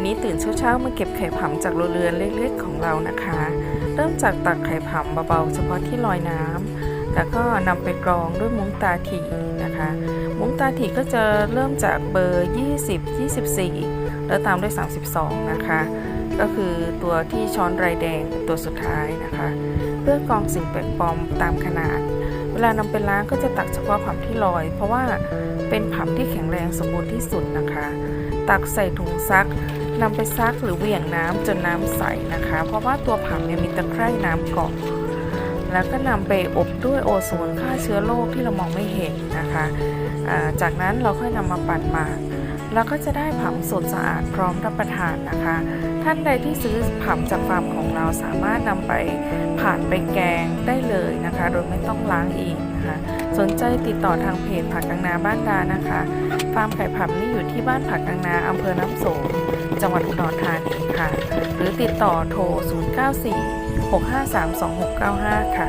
วันนี้ตื่นเช้าๆมาเก็บไข่ผำจากโรเรือนเล็กๆของเรานะคะ เริ่มจากตักไข่ผำเบาๆ เฉพาะที่ลอยน้ำแล้วก็นำไปกรองด้วยมุ้งตาถี่นะคะ มุ้งตาถี่ก็จะเริ่มจากเบอร์ 20 24 แล้วตามด้วย 32 นะคะ ก็คือตัวที่ช้อนไรแดงตัวสุดท้ายนะคะ เพื่อกรองสิ่งแปลกปลอมตามขนาด เวลานำไปล้างก็จะตักเฉพาะผำที่ลอย เพราะว่าเป็นผำที่แข็งแรงสมบูรณ์ที่สุดนะคะ ตักใส่ถุงซัก นำไปซักหรือเหวี่ยงน้ำจนน้ำใสนะคะ เพราะว่าตัวผำเนี่ยมีตะไคร่น้ำเกาะแล้วก็นำไปอบด้วยโอโซนฆ่าเชื้อโรคที่เรามองไม่เห็นนะคะอ่าจากนั้นเราค่อยนำมาปั่นหมากแล้วก็จะได้ผำสดสะอาดพร้อมรับประทานนะคะ ท่านใดที่ซื้อผำจากฟาร์มของเราสามารถนำไปผ่านไปแกงได้เลยนะคะ โดยไม่ต้องล้างอีกนะคะ สนใจติดต่อทางเพจผักกังนาบ้านดานะคะ ฟาร์มไข่ผำนี่อยู่ที่บ้านผักกังนาอำเภอน้ำโสม จังหวัดอุดรธานีค่ะ หรือติดต่อโทร 094 653 2695 ค่ะ